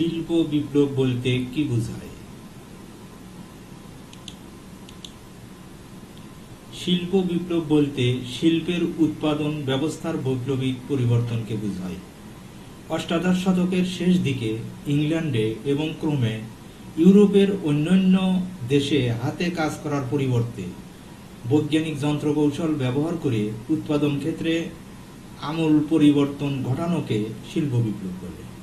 শিল্প বিপ্লব বলতে কি বোঝায়? শিল্প বিপ্লব বলতে শিল্পের উৎপাদন ব্যবস্থার বৈপ্লবিক পরিবর্তনকে বোঝায়। অষ্টাদশ শতকের শেষ দিকে ইংল্যান্ডে এবং ক্রমে ইউরোপের অন্যান্য দেশে হাতে কাজ করার পরিবর্তে বৈজ্ঞানিক যন্ত্রকৌশল ব্যবহার করে উৎপাদন ক্ষেত্রে আমূল পরিবর্তন ঘটানোকে শিল্প বিপ্লব বলে।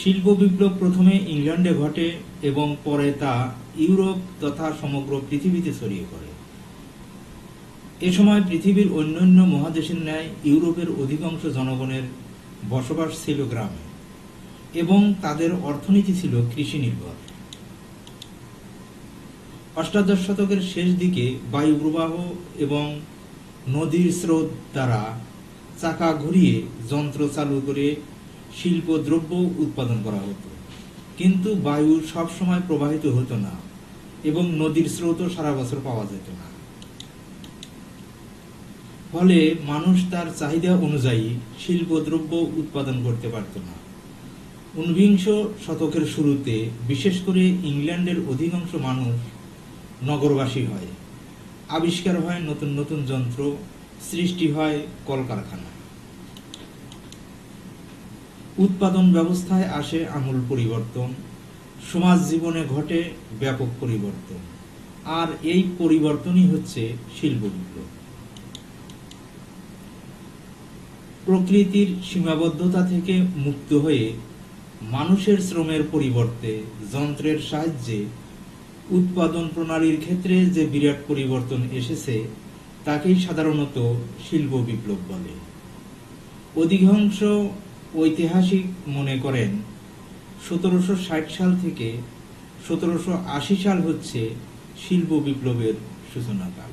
শিল্প বিপ্লব প্রথমে ইংল্যান্ডে ঘটে এবং পরে তা ইউরোপ তথা সমগ্র পৃথিবীতে ছড়িয়ে পড়ে। এ সময় পৃথিবীর অন্যান্য মহাদেশের ন্যায় ইউরোপের অধিকাংশ জনগণের বসবাস ছিল গ্রামে এবং তাদের অর্থনীতি ছিল কৃষি নির্ভর। অষ্টাদশ শতকের শেষ দিকে বায়ু প্রবাহ এবং নদীর স্রোত দ্বারা চাকা ঘুরিয়ে যন্ত্র চালু করে শিল্প দ্রব্য উৎপাদন করা হতো। কিন্তু বায়ু সব সময় প্রবাহিত হতো না এবং নদীর স্রোতও সারা বছর পাওয়া যেত না। ফলে মানুষ তার চাহিদা অনুযায়ী শিল্প দ্রব্য উৎপাদন করতে পারত না। ঊনবিংশ শতকের শুরুতে বিশেষ করে ইংল্যান্ডের অধিকাংশ মানুষ নগরবাসী হয়। আবিষ্কার হয় নতুন নতুন যন্ত্র, সৃষ্টি হয় কলকারখানা। উৎপাদন ব্যবস্থায় আসে আমূল পরিবর্তন, সমাজ জীবনে ঘটে ব্যাপক পরিবর্তন, আর এই পরিবর্তনই হচ্ছে শিল্প বিপ্লব। প্রকৃতির সীমাবদ্ধতা থেকে মুক্ত হয়ে মানুষের শ্রমের পরিবর্তে যন্ত্রের সাহায্যে উৎপাদন প্রণালীর ক্ষেত্রে যে বিরাট পরিবর্তন এসেছে, তাকেই সাধারণত শিল্প বিপ্লব বলে। অধিকাংশ ঐতিহাসিক মনে করেন। সতেরোশো ষাট সাল থেকে সতেরোশো আশি সাল হচ্ছে শিল্প বিপ্লবের সূচনাকাল।